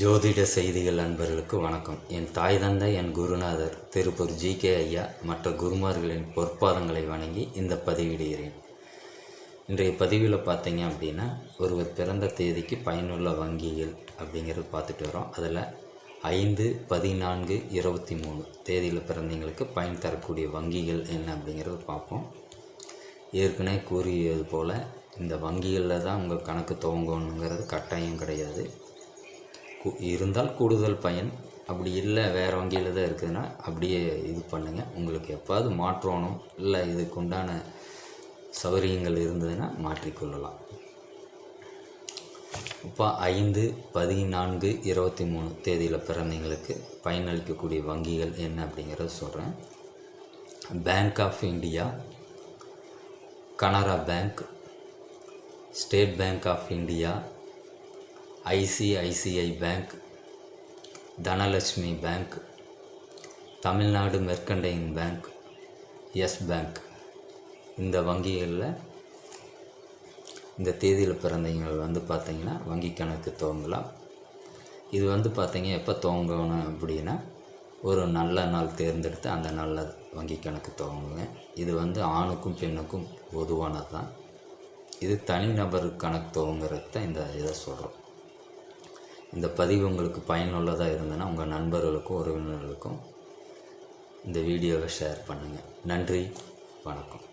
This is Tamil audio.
ஜோதிட செய்திகள் அன்பர்களுக்கு வணக்கம். என் தாய் தந்தை என் குருநாதர் திருப்பூர் ஜி. கே. ஐயா மற்ற குருமார்களின் பொற்பாதங்களை வணங்கி இந்த பதிவிடுகிறேன். இன்றைய பதிவில் பார்த்தீங்க அப்படின்னா ஒருவர் பிறந்த தேதிக்கு பயனுள்ள வங்கிகள் அப்படிங்கிறது பார்த்துட்டு வரோம். அதில் ஐந்து பதினான்கு இருபத்தி மூணு தேதியில் பிறந்தவங்களுக்கு பயன் தரக்கூடிய வங்கிகள் என்ன அப்படிங்கிறத பார்ப்போம். ஏற்கனவே கூறியது போல் இந்த வங்கிகளில் தான் உங்கள் கணக்கு துவங்கணுங்கிறது கட்டாயம் கிடையாது. இருந்தால் கூடுதல் பயன். அப்படி இல்லை வேறு வங்கியில் தான் இருக்குதுன்னா அப்படியே இது பண்ணுங்கள் உங்களுக்கு எப்பாவது மாற்றணும் இல்லை இதுக்கு உண்டான சௌகரியங்கள் இருந்ததுன்னா மாற்றிக்கொள்ளலாம் இப்போ ஐந்து பதினான்கு இருபத்தி மூணு தேதியில் பிறந்தவங்களுக்கு பயனளிக்கக்கூடிய வங்கிகள் என்ன அப்படிங்கிறத சொல்கிறேன் bank of India Canara bank state bank of India ICICI bank Dhanalakshmi bank Tamil Nadu mercantile bank yes bank. இந்த வங்கிகளில் இந்த தேதியில் பிறந்தவங்க வந்து பார்த்திங்கன்னா வங்கி கணக்கு துவங்கலாம். இது வந்து பார்த்திங்க எப்போ துவங்கணும் அப்படின்னா ஒரு நல்ல நாள் தேர்ந்தெடுத்து அந்த நல்ல வங்கி கணக்கு துவங்குங்க. இது வந்து ஆணுக்கும் பெண்ணுக்கும் பொதுவானது தான் இது தனிநபர் கணக்கு துவங்குறது தான் இந்த இதை சொல்கிறோம் இந்த பதிவு உங்களுக்கு பயனுள்ளதாக இருந்ததுன்னா உங்கள் நண்பர்களுக்கும் உறவினர்களுக்கும் இந்த வீடியோவை ஷேர் பண்ணுங்கள் நன்றி வணக்கம்.